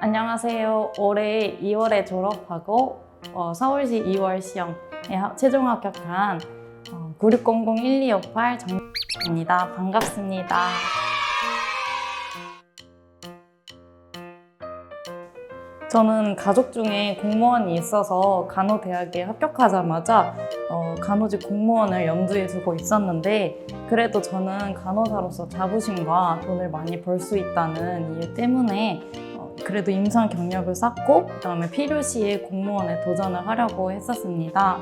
안녕하세요. 올해 2월에 졸업하고 어, 서울시 2월 시험에 하- 최종 합격한 어, 9600-1258 정입니다. 반갑습니다. 저는 가족 중에 공무원이 있어서 간호대학에 합격하자마자 어, 간호직 공무원을 염두에 두고 있었는데 그래도 저는 간호사로서 자부심과 돈을 많이 벌 수 있다는 이유 때문에 어, 그래도 임상 경력을 쌓고 그다음에 필요시에 공무원에 도전을 하려고 했었습니다.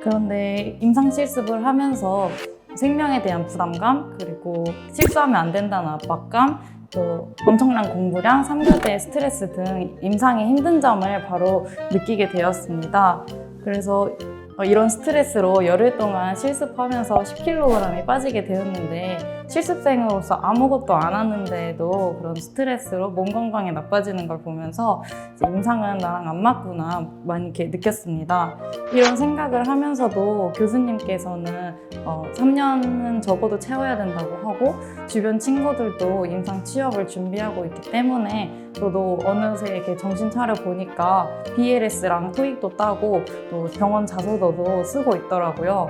그런데 임상 실습을 하면서 생명에 대한 부담감 그리고 실수하면 안 된다는 압박감 또 엄청난 공부량, 3교대 스트레스 등 임상의 힘든 점을 바로 느끼게 되었습니다. 그래서 어, 이런 스트레스로 열흘 동안 실습하면서 10kg이 빠지게 되었는데 실습생으로서 아무것도 안 하는데도 그런 스트레스로 몸 건강이 나빠지는 걸 보면서 임상은 나랑 안 맞구나 많이 이렇게 느꼈습니다. 이런 생각을 하면서도 교수님께서는 어, 3년은 적어도 채워야 된다고 하고 주변 친구들도 임상 취업을 준비하고 있기 때문에 저도 어느새 이렇게 정신 차려 보니까 BLS랑 토익도 따고 또 병원 자소서도 쓰고 있더라고요.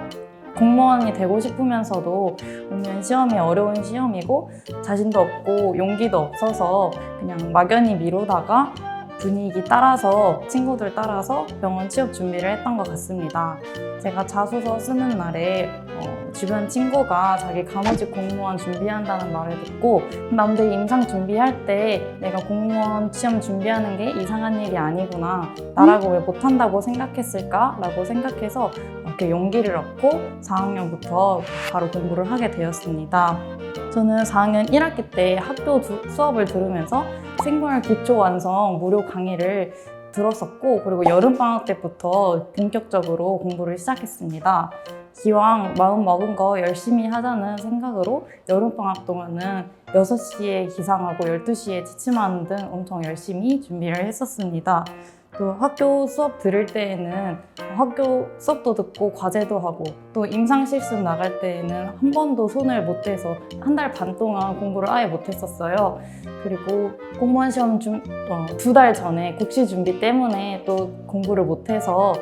공무원이 되고 싶으면서도 보면 시험이 어려운 시험이고 자신도 없고 용기도 없어서 그냥 막연히 미루다가 분위기 따라서 친구들 따라서 병원 취업 준비를 했던 것 같습니다. 제가 자소서 쓰는 날에 어, 주변 친구가 자기 간호직 공무원 준비한다는 말을 듣고 남들 임상 준비할 때 내가 공무원 시험 준비하는 게 이상한 일이 아니구나 나라고 왜 못한다고 생각했을까 라고 생각해서 이렇게 용기를 얻고 4학년부터 바로 공부를 하게 되었습니다. 저는 4학년 1학기 때 학교 두- 수업을 들으면서 생활 기초 완성 무료 강의를 들었었고 그리고 여름 방학 때부터 본격적으로 공부를 시작했습니다. 기왕 마음 먹은 거 열심히 하자는 생각으로 여름 방학 동안은 6시에 기상하고 12시에 지침하는 등 엄청 열심히 준비를 했었습니다. 또 학교 수업 들을 때에는 학교 수업도 듣고 과제도 하고 또 임상 실습 나갈 때에는 한 번도 손을 못 대서 한 달 반 동안 공부를 아예 못 했었어요. 그리고 공무원 시험 어, 두달 전에 국시 준비 때문에 또 공부를 못 해서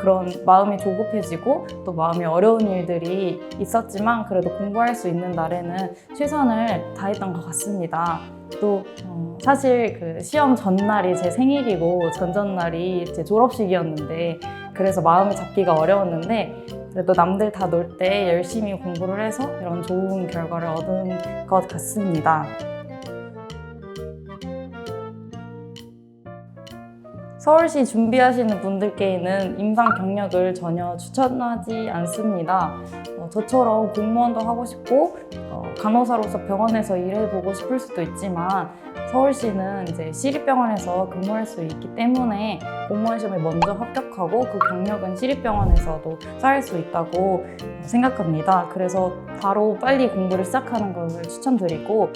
그런 마음이 조급해지고 또 마음이 어려운 일들이 있었지만 그래도 공부할 수 있는 날에는 최선을 다했던 것 같습니다. 또 어, 사실 그 시험 전날이 제 생일이고 전전날이 제 졸업식이었는데 그래서 마음을 잡기가 어려웠는데 그래도 남들 다 놀 때 열심히 공부를 해서 이런 좋은 결과를 얻은 것 같습니다. 서울시 준비하시는 분들께는 임상 경력을 전혀 추천하지 않습니다. 어, 저처럼 공무원도 하고 싶고 어, 간호사로서 병원에서 일해보고 싶을 수도 있지만 서울시는 이제 시립병원에서 근무할 수 있기 때문에 공무원 시험에 먼저 합격하고 그 경력은 시립병원에서도 쌓일 수 있다고 생각합니다. 그래서 바로 빨리 공부를 시작하는 걸 추천드리고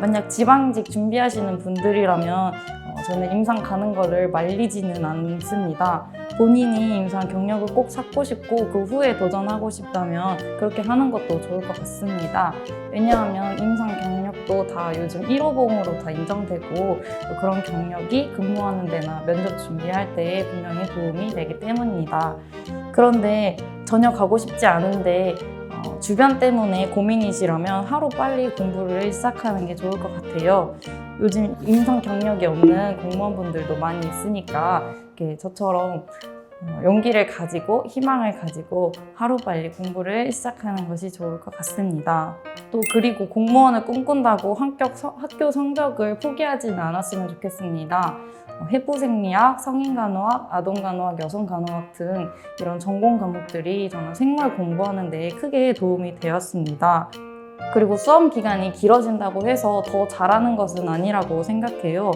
만약 지방직 준비하시는 분들이라면 어, 저는 임상 가는 거를 말리지는 않습니다. 본인이 임상 경력을 꼭 쌓고 싶고 그 후에 도전하고 싶다면 그렇게 하는 것도 좋을 것 같습니다. 왜냐하면 임상 경력도 다 요즘 1호봉으로 다 인정되고 또 그런 경력이 근무하는 데나 면접 준비할 때 분명히 도움이 되기 때문입니다. 그런데 전혀 가고 싶지 않은데 어, 주변 때문에 고민이시라면 하루 빨리 공부를 시작하는 게 좋을 것 같아요. 요즘 임상 경력이 없는 공무원분들도 많이 있으니까 이렇게 저처럼 어, 용기를 가지고 희망을 가지고 하루 빨리 공부를 시작하는 것이 좋을 것 같습니다. 또 그리고 공무원을 꿈꾼다고 합격 서- 학교 성적을 포기하지는 않았으면 좋겠습니다. 어, 해부생리학, 성인간호학, 아동간호학, 여성간호학 등 이런 전공 과목들이 저는 생물 공부하는 데 크게 도움이 되었습니다. 그리고 수험 기간이 길어진다고 해서 더 잘하는 것은 아니라고 생각해요.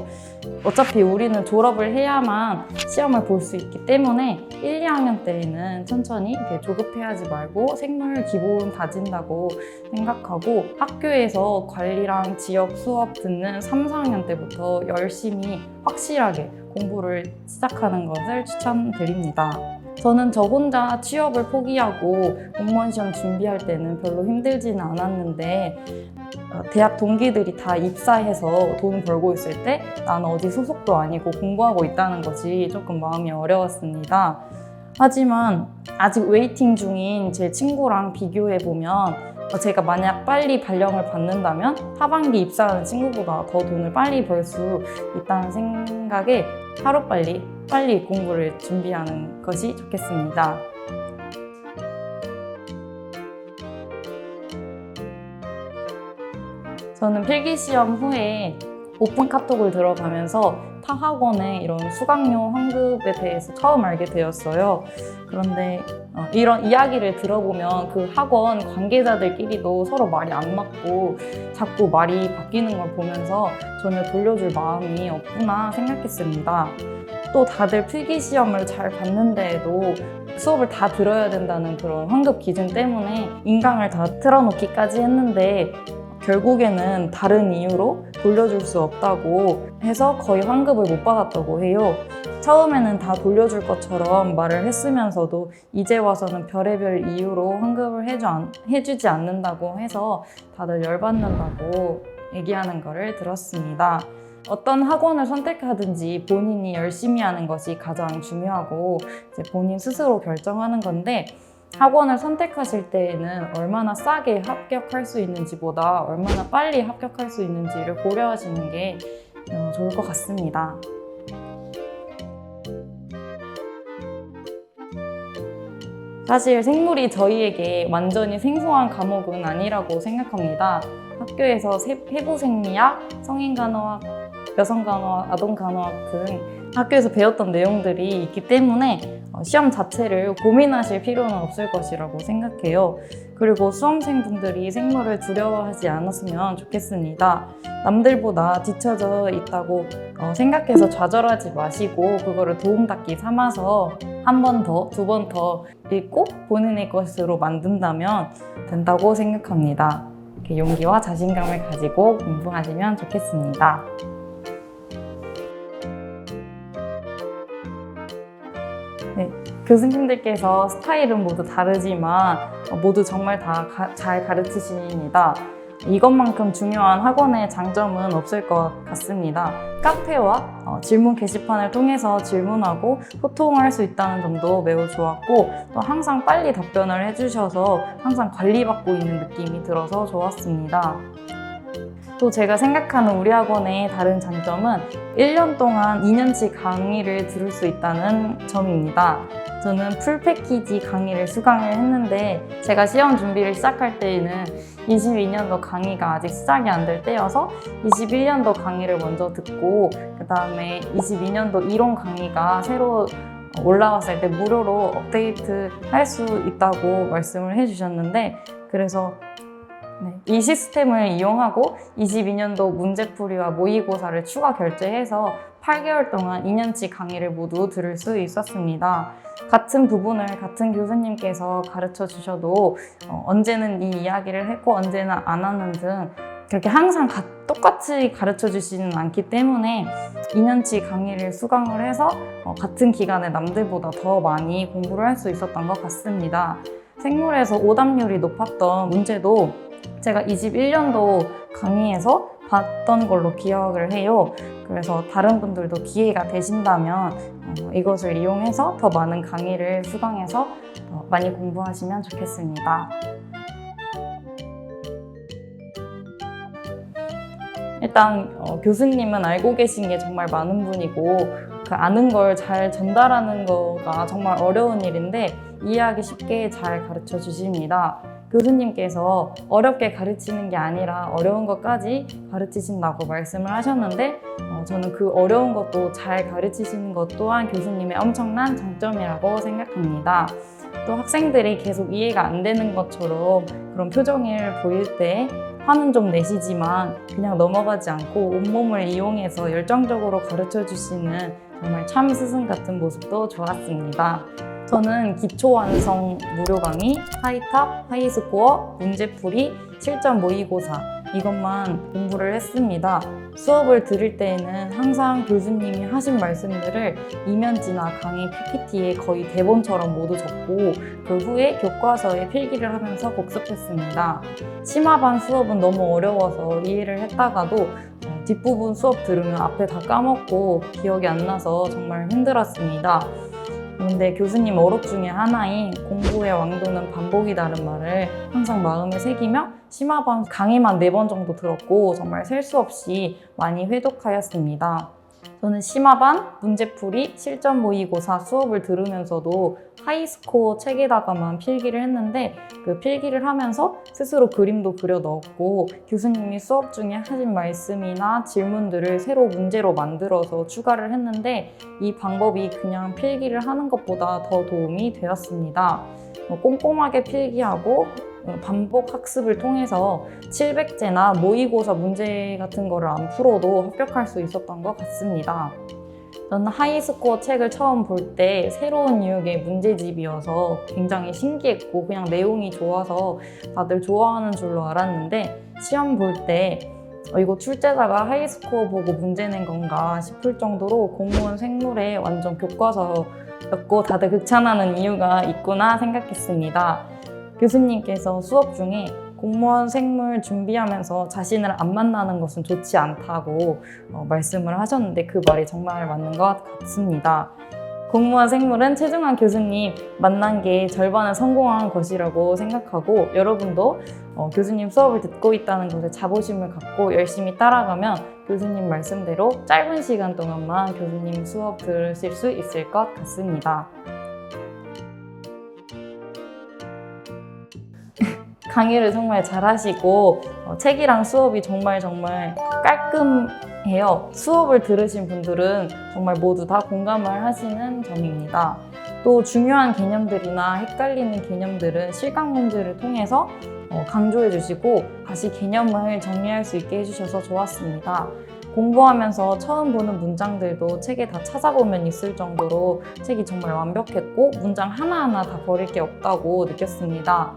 어차피 우리는 졸업을 해야만 시험을 볼 수 있기 때문에 1, 2학년 때에는 천천히 이렇게 조급해하지 말고 생물 기본 다진다고 생각하고 학교에서 관리랑 지역 수업 듣는 3, 4학년 때부터 열심히 확실하게 공부를 시작하는 것을 추천드립니다. 저는 저 혼자 취업을 포기하고 공무원 시험 준비할 때는 별로 힘들지는 않았는데 어, 대학 동기들이 다 입사해서 돈 벌고 있을 때 나는 어디 소속도 아니고 공부하고 있다는 것이 조금 마음이 어려웠습니다. 하지만 아직 웨이팅 중인 제 친구랑 비교해 보면 어, 제가 만약 빨리 발령을 받는다면 하반기 입사하는 친구보다 더 돈을 빨리 벌 수 있다는 생각에 하루빨리 빨리 공부를 준비하는 것이 좋겠습니다. 저는 필기 시험 후에 오픈 카톡을 들어가면서 타 학원의 이런 수강료 환급에 대해서 처음 알게 되었어요. 그런데 어, 이런 이야기를 들어보면 그 학원 관계자들끼리도 서로 말이 안 맞고 자꾸 말이 바뀌는 걸 보면서 전혀 돌려줄 마음이 없구나 생각했습니다. 또 다들 필기 시험을 잘 봤는데에도 수업을 다 들어야 된다는 그런 환급 기준 때문에 인강을 다 틀어놓기까지 했는데 결국에는 다른 이유로 돌려줄 수 없다고 해서 거의 환급을 못 받았다고 해요. 처음에는 다 돌려줄 것처럼 말을 했으면서도 이제 와서는 별의별 이유로 환급을 해주 안- 해주지 않는다고 해서 다들 열받는다고 얘기하는 거를 들었습니다. 어떤 학원을 선택하든지 본인이 열심히 하는 것이 가장 중요하고 본인 스스로 결정하는 건데 학원을 선택하실 때에는 얼마나 싸게 합격할 수 있는지보다 얼마나 빨리 합격할 수 있는지를 고려하시는 게 어, 좋을 것 같습니다. 사실 생물이 저희에게 완전히 생소한 과목은 아니라고 생각합니다. 학교에서 세- 해부 생리학, 성인 간호학, 여성 간호학, 아동 간호학 등 학교에서 배웠던 내용들이 있기 때문에 어, 시험 자체를 고민하실 필요는 없을 것이라고 생각해요. 그리고 수험생분들이 생물을 두려워하지 않았으면 좋겠습니다. 남들보다 뒤처져 있다고 어, 생각해서 좌절하지 마시고 그거를 도움닫기 삼아서 한 번 더, 두 번 더 읽고 본인의 것으로 만든다면 된다고 생각합니다. 용기와 자신감을 가지고 공부하시면 좋겠습니다. 네, 교수님들께서 스타일은 모두 다르지만 어, 모두 정말 다 잘 가르치십니다. 이것만큼 중요한 학원의 장점은 없을 것 같습니다. 카페와 어, 질문 게시판을 통해서 질문하고 소통할 수 있다는 점도 매우 좋았고 또 항상 빨리 답변을 해주셔서 항상 관리받고 있는 느낌이 들어서 좋았습니다. 또 제가 생각하는 우리 학원의 다른 장점은 1년 동안 2년치 강의를 들을 수 있다는 점입니다. 저는 풀 패키지 강의를 수강을 했는데 제가 시험 준비를 시작할 때에는 22년도 강의가 아직 시작이 안 될 때여서 21년도 강의를 먼저 듣고 그 다음에 22년도 이론 강의가 새로 올라왔을 때 무료로 업데이트 할 수 있다고 말씀을 해주셨는데 그래서 네, 이 시스템을 이용하고 22년도 문제풀이와 모의고사를 추가 결제해서 8개월 동안 2년치 강의를 모두 들을 수 있었습니다. 같은 부분을 같은 교수님께서 가르쳐 주셔도 어, 언제는 이 이야기를 했고 언제는 안 하는 등 그렇게 항상 가- 똑같이 가르쳐 주시는 않기 때문에 2년치 강의를 수강을 해서 어, 같은 기간에 남들보다 더 많이 공부를 할 수 있었던 것 같습니다. 생물에서 오답률이 높았던 문제도 제가 21년도 강의에서 봤던 걸로 기억을 해요. 그래서 다른 분들도 기회가 되신다면 어, 이것을 이용해서 더 많은 강의를 수강해서 어, 많이 공부하시면 좋겠습니다. 일단 어, 교수님은 알고 계신 게 정말 많은 분이고 그 아는 걸 잘 전달하는 거가 정말 어려운 일인데 이해하기 쉽게 잘 가르쳐 주십니다. 교수님께서 어렵게 가르치는 게 아니라 어려운 것까지 가르치신다고 말씀을 하셨는데 어, 저는 그 어려운 것도 잘 가르치시는 것 또한 교수님의 엄청난 장점이라고 생각합니다. 또 학생들이 계속 이해가 안 되는 것처럼 그런 표정을 보일 때 화는 좀 내시지만 그냥 넘어가지 않고 온몸을 이용해서 열정적으로 가르쳐 주시는 정말 참 스승 같은 모습도 좋았습니다. 저는 기초 완성 무료 강의, 하이탑, 하이스코어, 문제풀이, 실전 모의고사 이것만 공부를 했습니다. 수업을 들을 때에는 항상 교수님이 하신 말씀들을 이면지나 강의 PPT에 거의 대본처럼 모두 적고 그 후에 교과서에 필기를 하면서 복습했습니다. 심화반 수업은 너무 어려워서 이해를 했다가도 어, 뒷부분 수업 들으면 앞에 다 까먹고 기억이 안 나서 정말 힘들었습니다. 근데 교수님 어록 중에 하나인 공부의 왕도는 반복이다는 말을 항상 마음에 새기며 심화반 강의만 네 번 정도 들었고 정말 셀 수 없이 많이 회독하였습니다. 저는 심화반, 문제풀이, 실전 모의고사 수업을 들으면서도 하이스코어 책에다가만 필기를 했는데 그 필기를 하면서 스스로 그림도 그려 넣었고 교수님이 수업 중에 하신 말씀이나 질문들을 새로 문제로 만들어서 추가를 했는데 이 방법이 그냥 필기를 하는 것보다 더 도움이 되었습니다. 어, 꼼꼼하게 필기하고 어, 반복 학습을 통해서 700제나 모의고사 문제 같은 거를 안 풀어도 합격할 수 있었던 것 같습니다. 저는 하이스코어 책을 처음 볼 때 새로운 유형의 문제집이어서 굉장히 신기했고 그냥 내용이 좋아서 다들 좋아하는 줄로 알았는데 시험 볼때 어, 이거 출제자가 하이스코어 보고 문제 낸 건가 싶을 정도로 공무원 생물에 완전 교과서였고 다들 극찬하는 이유가 있구나 생각했습니다. 교수님께서 수업 중에 공무원 생물 준비하면서 자신을 안 만나는 것은 좋지 않다고 어, 말씀을 하셨는데 그 말이 정말 맞는 것 같습니다. 공무원 생물은 최중환 교수님 만난 게 절반은 성공한 것이라고 생각하고 여러분도 어, 교수님 수업을 듣고 있다는 것에 자부심을 갖고 열심히 따라가면 교수님 말씀대로 짧은 시간 동안만 교수님 수업 들으실 수 있을 것 같습니다. 강의를 정말 잘하시고 어, 책이랑 수업이 정말 정말 깔끔해요. 수업을 들으신 분들은 정말 모두 다 공감을 하시는 점입니다. 또 중요한 개념들이나 헷갈리는 개념들은 실강 문제를 통해서 어, 강조해 주시고 다시 개념을 정리할 수 있게 해주셔서 좋았습니다. 공부하면서 처음 보는 문장들도 책에 다 찾아보면 있을 정도로 책이 정말 완벽했고 문장 하나하나 다 버릴 게 없다고 느꼈습니다.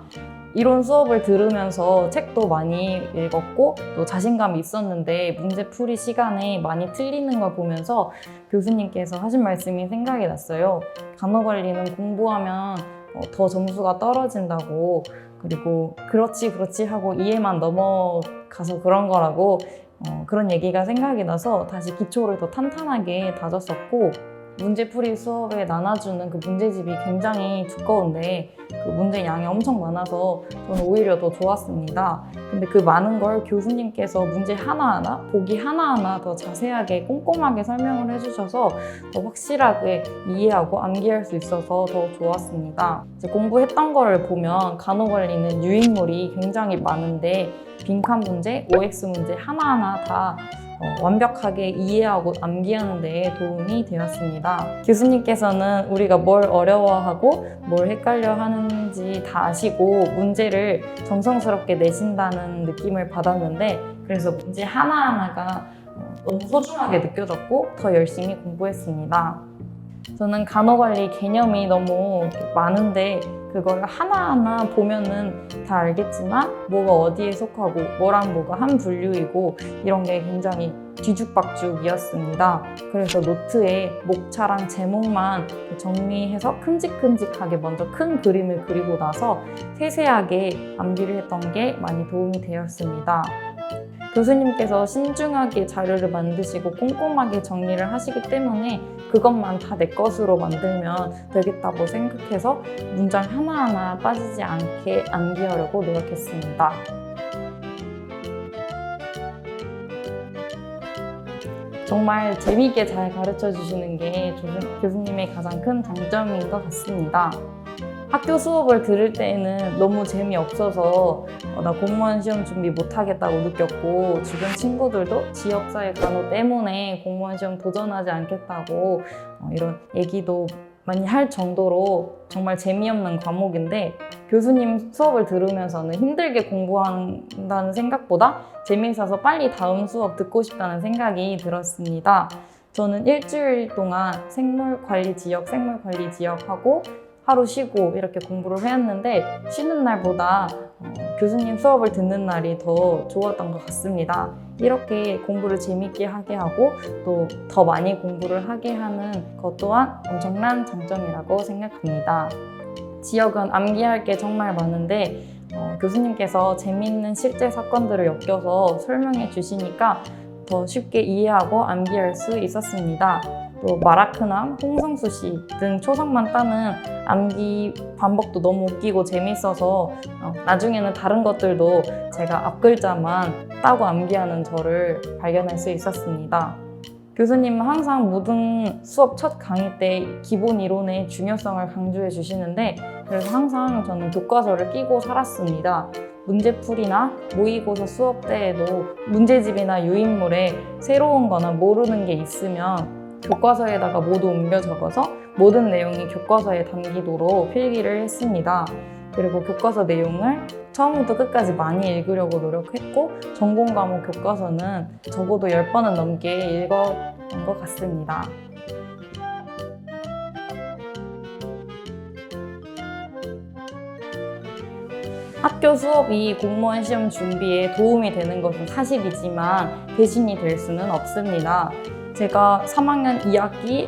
이론 수업을 들으면서 책도 많이 읽었고 또 자신감이 있었는데 문제 풀이 시간에 많이 틀리는 걸 보면서 교수님께서 하신 말씀이 생각이 났어요. 간호 관리는 공부하면 어, 더 점수가 떨어진다고 그리고 그렇지 그렇지 하고 이해만 넘어가서 그런 거라고 어, 그런 얘기가 생각이 나서 다시 기초를 더 탄탄하게 다졌었고 문제풀이 수업에 나눠주는 그 문제집이 굉장히 두꺼운데 그 문제 양이 엄청 많아서 저는 오히려 더 좋았습니다. 근데 그 많은 걸 교수님께서 문제 하나하나, 보기 하나하나 더 자세하게 꼼꼼하게 설명을 해주셔서 더 확실하게 이해하고 암기할 수 있어서 더 좋았습니다. 공부했던 거를 보면 간호관리는 유인물이 굉장히 많은데 빈칸 문제, OX 문제 하나하나 다 어, 완벽하게 이해하고 암기하는 데 도움이 되었습니다. 교수님께서는 우리가 뭘 어려워하고 뭘 헷갈려 하는지 다 아시고 문제를 정성스럽게 내신다는 느낌을 받았는데 그래서 문제 하나하나가 어, 너무 소중하게 느껴졌고 더 열심히 공부했습니다. 저는 간호관리 개념이 너무 많은데 그걸 하나하나 보면은 다 알겠지만 뭐가 어디에 속하고 뭐랑 뭐가 한 분류이고 이런 게 굉장히 뒤죽박죽이었습니다. 그래서 노트에 목차랑 제목만 정리해서 큼직큼직하게 먼저 큰 그림을 그리고 나서 세세하게 암기를 했던 게 많이 도움이 되었습니다. 교수님께서 신중하게 자료를 만드시고 꼼꼼하게 정리를 하시기 때문에 그것만 다 내 것으로 만들면 되겠다고 생각해서 문장 하나하나 빠지지 않게 암기하려고 노력했습니다. 정말 재미있게 잘 가르쳐 주시는 게 교수- 교수님의 가장 큰 장점인 것 같습니다. 학교 수업을 들을 때에는 너무 재미없어서 어, 나 공무원 시험 준비 못하겠다고 느꼈고 주변 친구들도 지역사회 간호 때문에 공무원 시험 도전하지 않겠다고 어, 이런 얘기도 많이 할 정도로 정말 재미없는 과목인데 교수님 수업을 들으면서는 힘들게 공부한다는 생각보다 재미있어서 빨리 다음 수업 듣고 싶다는 생각이 들었습니다. 저는 일주일 동안 생물 관리 지역, 생물 관리 지역 하고 하루 쉬고 이렇게 공부를 했는데 쉬는 날보다 어, 교수님 수업을 듣는 날이 더 좋았던 것 같습니다. 이렇게 공부를 재밌게 하게 하고 또 더 많이 공부를 하게 하는 것 또한 엄청난 장점이라고 생각합니다. 지역은 암기할 게 정말 많은데 어, 교수님께서 재미있는 실제 사건들을 엮여서 설명해 주시니까 더 쉽게 이해하고 암기할 수 있었습니다. 또 마라크남, 홍성수 씨 등 초성만 따는 암기 반복도 너무 웃기고 재밌어서 어, 나중에는 다른 것들도 제가 앞글자만 따고 암기하는 저를 발견할 수 있었습니다. 교수님은 항상 모든 수업 첫 강의 때 기본 이론의 중요성을 강조해 주시는데 그래서 항상 저는 교과서를 끼고 살았습니다. 문제풀이나 모의고사 수업 때에도 문제집이나 유인물에 새로운 거나 모르는 게 있으면 교과서에다가 모두 옮겨 적어서 모든 내용이 교과서에 담기도록 필기를 했습니다. 그리고 교과서 내용을 처음부터 끝까지 많이 읽으려고 노력했고 전공 과목 교과서는 적어도 10번은 넘게 읽었던 것 같습니다. 학교 수업이 공무원 시험 준비에 도움이 되는 것은 사실이지만 대신이 될 수는 없습니다. 제가 3학년 2학기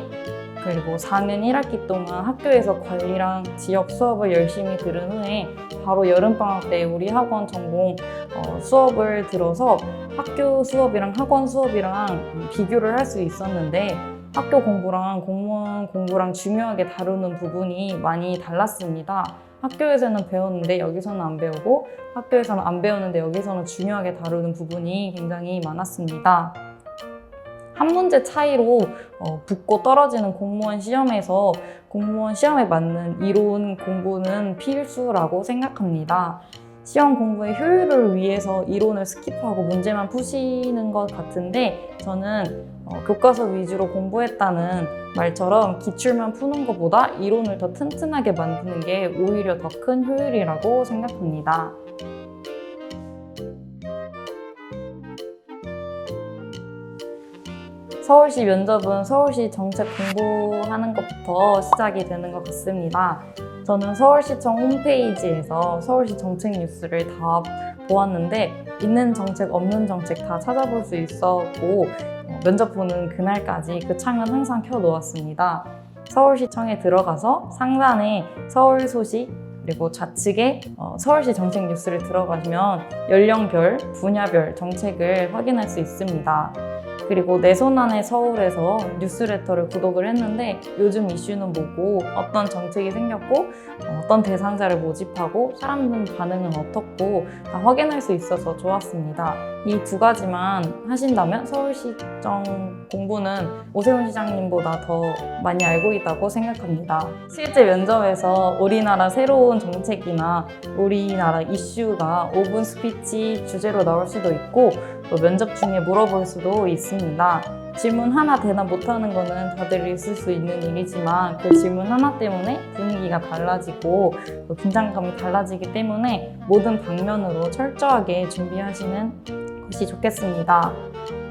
그리고 4학년 1학기 동안 학교에서 관리랑 지역 수업을 열심히 들은 후에 바로 여름방학 때 우리 학원 전공 어, 수업을 들어서 학교 수업이랑 학원 수업이랑 비교를 할 수 있었는데 학교 공부랑 공무원 공부랑 중요하게 다루는 부분이 많이 달랐습니다. 학교에서는 배웠는데 여기서는 안 배우고 학교에서는 안 배우는데 여기서는 중요하게 다루는 부분이 굉장히 많았습니다. 한 문제 차이로 어, 붙고 떨어지는 공무원 시험에서 공무원 시험에 맞는 이론 공부는 필수라고 생각합니다. 시험 공부의 효율을 위해서 이론을 스킵하고 문제만 푸시는 것 같은데 저는 어, 교과서 위주로 공부했다는 말처럼 기출만 푸는 것보다 이론을 더 튼튼하게 만드는 게 오히려 더 큰 효율이라고 생각합니다. 서울시 면접은 서울시 정책 공부하는 것부터 시작이 되는 것 같습니다. 저는 서울시청 홈페이지에서 서울시 정책 뉴스를 다 보았는데 있는 정책 없는 정책 다 찾아볼 수 있었고 어, 면접 보는 그날까지 그 창은 항상 켜놓았습니다. 서울시청에 들어가서 상단에 서울 소식 그리고 좌측에 어, 서울시 정책 뉴스를 들어가시면 연령별, 분야별 정책을 확인할 수 있습니다. 그리고 내 손 안에 서울에서 뉴스레터를 구독을 했는데 요즘 이슈는 뭐고 어떤 정책이 생겼고 어, 어떤 대상자를 모집하고 사람들 반응은 어떻고 다 확인할 수 있어서 좋았습니다. 이 두 가지만 하신다면 서울시정 공부는 오세훈 시장님보다 더 많이 알고 있다고 생각합니다. 실제 면접에서 우리나라 새로운 정책이나 우리나라 이슈가 5분 스피치 주제로 나올 수도 있고 또 면접 중에 물어볼 수도 있습니다. 질문 하나 대답 못하는 거는 다들 있을 수 있는 일이지만 그 질문 하나 때문에 분위기가 달라지고 또 긴장감이 달라지기 때문에 모든 방면으로 철저하게 준비하시는 것이 좋겠습니다.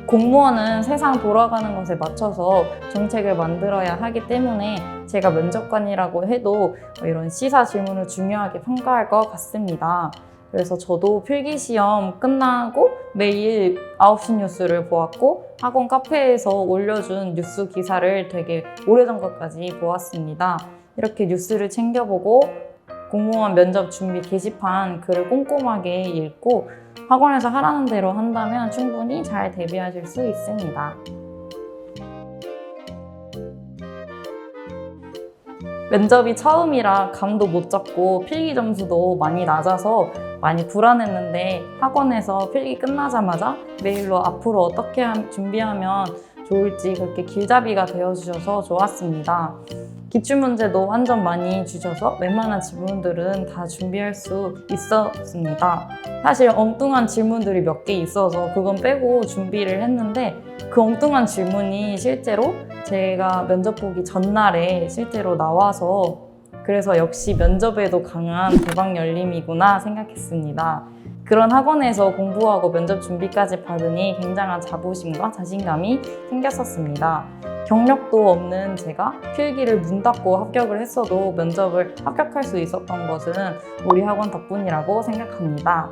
공무원은 세상 돌아가는 것에 맞춰서 정책을 만들어야 하기 때문에 제가 면접관이라고 해도 이런 시사 질문을 중요하게 평가할 것 같습니다. 그래서 저도 필기 시험 끝나고 매일 9시 뉴스를 보았고 학원 카페에서 올려준 뉴스 기사를 되게 오래전 것까지 보았습니다. 이렇게 뉴스를 챙겨보고 공무원 면접 준비 게시판 글을 꼼꼼하게 읽고 학원에서 하라는 대로 한다면 충분히 잘 대비하실 수 있습니다. 면접이 처음이라 감도 못 잡고 필기 점수도 많이 낮아서 많이 불안했는데 학원에서 필기 끝나자마자 메일로 앞으로 어떻게 함- 준비하면 좋을지 그렇게 길잡이가 되어주셔서 좋았습니다. 기출문제도 완전 많이 주셔서 웬만한 질문들은 다 준비할 수 있었습니다. 사실 엉뚱한 질문들이 몇 개 있어서 그건 빼고 준비를 했는데 그 엉뚱한 질문이 실제로 제가 면접 보기 전날에 실제로 나와서 그래서 역시 면접에도 강한 대박 열림이구나 생각했습니다. 그런 학원에서 공부하고 면접 준비까지 받으니 굉장한 자부심과 자신감이 생겼었습니다. 경력도 없는 제가 필기를 문 닫고 합격을 했어도 면접을 합격할 수 있었던 것은 우리 학원 덕분이라고 생각합니다.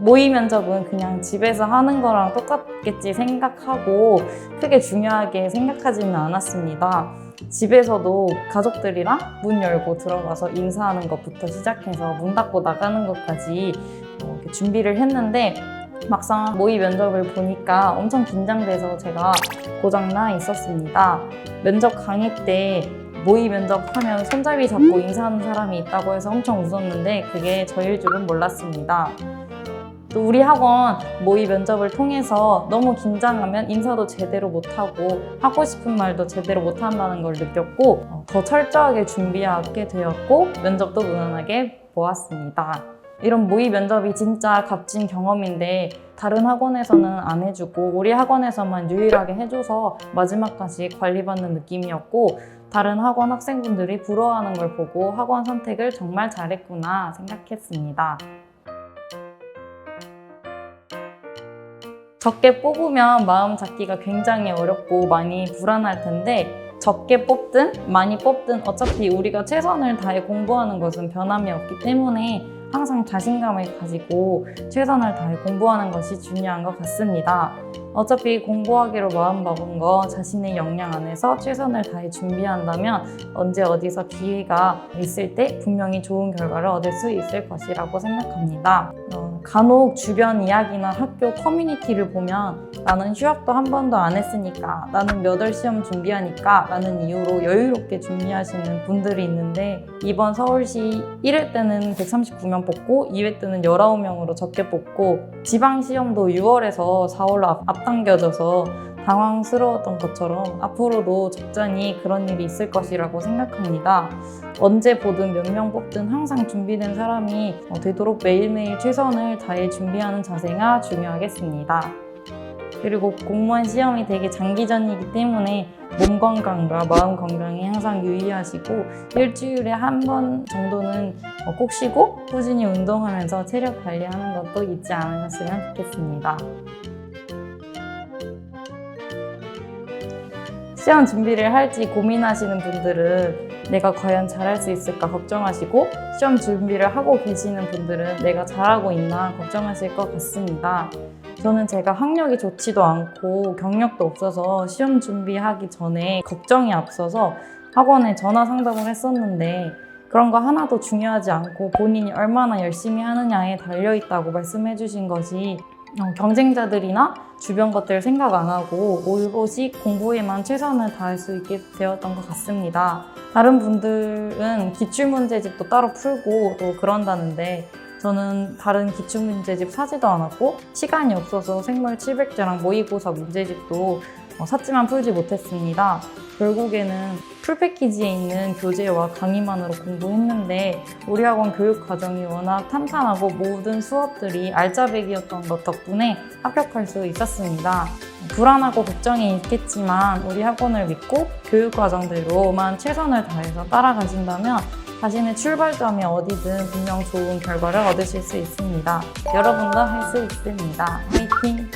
모의 면접은 그냥 집에서 하는 거랑 똑같겠지 생각하고 크게 중요하게 생각하지는 않았습니다. 집에서도 가족들이랑 문 열고 들어가서 인사하는 것부터 시작해서 문 닫고 나가는 것까지 어, 이렇게 준비를 했는데 막상 모의 면접을 보니까 엄청 긴장돼서 제가 고장나 있었습니다. 면접 강의 때 모의 면접하면 손잡이 잡고 인사하는 사람이 있다고 해서 엄청 웃었는데 그게 저일 줄은 몰랐습니다. 또 우리 학원 모의 면접을 통해서 너무 긴장하면 인사도 제대로 못하고 하고 싶은 말도 제대로 못한다는 걸 느꼈고 어, 더 철저하게 준비하게 되었고 면접도 무난하게 보았습니다. 이런 모의 면접이 진짜 값진 경험인데 다른 학원에서는 안 해주고 우리 학원에서만 유일하게 해줘서 마지막까지 관리받는 느낌이었고 다른 학원 학생분들이 부러워하는 걸 보고 학원 선택을 정말 잘했구나 생각했습니다. 적게 뽑으면 마음 잡기가 굉장히 어렵고 많이 불안할 텐데 적게 뽑든 많이 뽑든 어차피 우리가 최선을 다해 공부하는 것은 변함이 없기 때문에 항상 자신감을 가지고 최선을 다해 공부하는 것이 중요한 것 같습니다. 어차피 공부하기로 마음먹은 거 자신의 역량 안에서 최선을 다해 준비한다면 언제 어디서 기회가 있을 때 분명히 좋은 결과를 얻을 수 있을 것이라고 생각합니다. 어, 간혹 주변 이야기나 학교 커뮤니티를 보면 나는 휴학도 한 번도 안 했으니까 나는 몇 월 시험 준비하니까 라는 이유로 여유롭게 준비하시는 분들이 있는데 이번 서울시 1회 때는 139명 뽑고 2회 때는 19명으로 적게 뽑고 지방 시험도 6월에서 4월로 앞, 앞당겨져서 당황스러웠던 것처럼 앞으로도 적잖이 그런 일이 있을 것이라고 생각합니다. 언제 보든 몇 명 뽑든 항상 준비된 사람이 어, 되도록 매일매일 최선을 다해 준비하는 자세가 중요하겠습니다. 그리고 공무원 시험이 되게 장기전이기 때문에 몸 건강과 마음 건강에 항상 유의하시고 일주일에 한 번 정도는 어, 꼭 쉬고 꾸준히 운동하면서 체력 관리하는 것도 잊지 않으셨으면 좋겠습니다. 시험 준비를 할지 고민하시는 분들은 내가 과연 잘할 수 있을까 걱정하시고 시험 준비를 하고 계시는 분들은 내가 잘하고 있나 걱정하실 것 같습니다. 저는 제가 학력이 좋지도 않고 경력도 없어서 시험 준비하기 전에 걱정이 앞서서 학원에 전화 상담을 했었는데 그런 거 하나도 중요하지 않고 본인이 얼마나 열심히 하느냐에 달려 있다고 말씀해 주신 것이 어, 경쟁자들이나 주변 것들 생각 안 하고 오롯이 공부에만 최선을 다할 수 있게 되었던 것 같습니다. 다른 분들은 기출문제집도 따로 풀고 또 그런다는데 저는 다른 기출문제집 사지도 않았고 시간이 없어서 생물 700제랑 모의고사 문제집도 어, 샀지만 풀지 못했습니다. 결국에는 풀패키지에 있는 교재와 강의만으로 공부했는데 우리 학원 교육 과정이 워낙 탄탄하고 모든 수업들이 알짜배기였던 것 덕분에 합격할 수 있었습니다. 불안하고 걱정이 있겠지만 우리 학원을 믿고 교육 과정대로만 최선을 다해서 따라가신다면 자신의 출발점이 어디든 분명 좋은 결과를 얻으실 수 있습니다. 여러분도 할 수 있습니다. 화이팅!